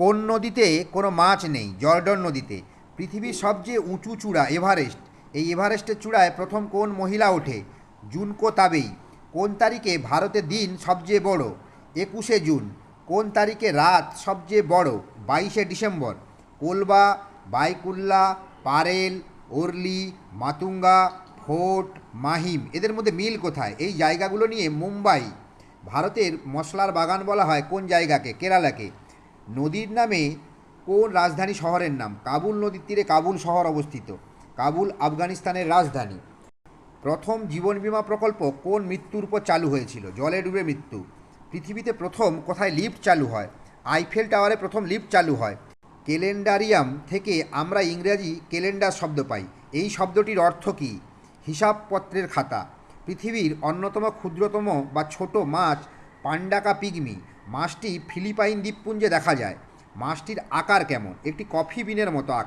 কোন নদীতে কোনো মাছ নেই? জর্ডন নদীতে। পৃথিবীর সবচেয়ে উঁচু চূড়া, এভারেস্ট। এই এভারেস্টের চূড়ায় প্রথম কোন মহিলা ওঠে? Junko Tabei. কোন তারিখে ভারতের দিন সবচেয়ে বড়? একুশে জুন। কোন তারিখে রাত সবচেয়ে বড়? বাইশে ডিসেম্বর। কোলবা, বাইকুল্লা, পারেল, ওরলি, মাতুঙ্গা, ফোর্ট, মাহিম। এদের মধ্যে মিল কোথায়? এই জায়গাগুলো নিয়ে মুম্বাই। ভারতের মশলার বাগান বলা হয় কোন জায়গাকে? কেরালাকে। নদীর নামে কোন রাজধানী শহরের নাম? কাবুল নদীর তীরে কাবুল শহর অবস্থিত। কাবুল আফগানিস্তানের রাজধানী। প্রথম জীবন বীমা প্রকল্প কোন মৃত্যুর উপর চালু হয়েছিল? জলে ডুবে মৃত্যু। পৃথিবীতে প্রথম কোথায় লিফট চালু হয়? আইফেল টাওয়ারে প্রথম লিফট চালু হয়। ক্যালেন্ডারিয়াম থেকে আমরা ইংরেজি ক্যালেন্ডার শব্দ পাই। এই শব্দটির অর্থ কী? হিসাবপত্রের খাতা। পৃথিবীর অন্যতম ক্ষুদ্রতম বা ছোট মাছ পান্ডাকা পিগমি, মাছটি ফিলিপাইন দ্বীপপুঞ্জে দেখা যায়। মাছটির আকার কেমন? একটি কফি বিনের মতো আকার।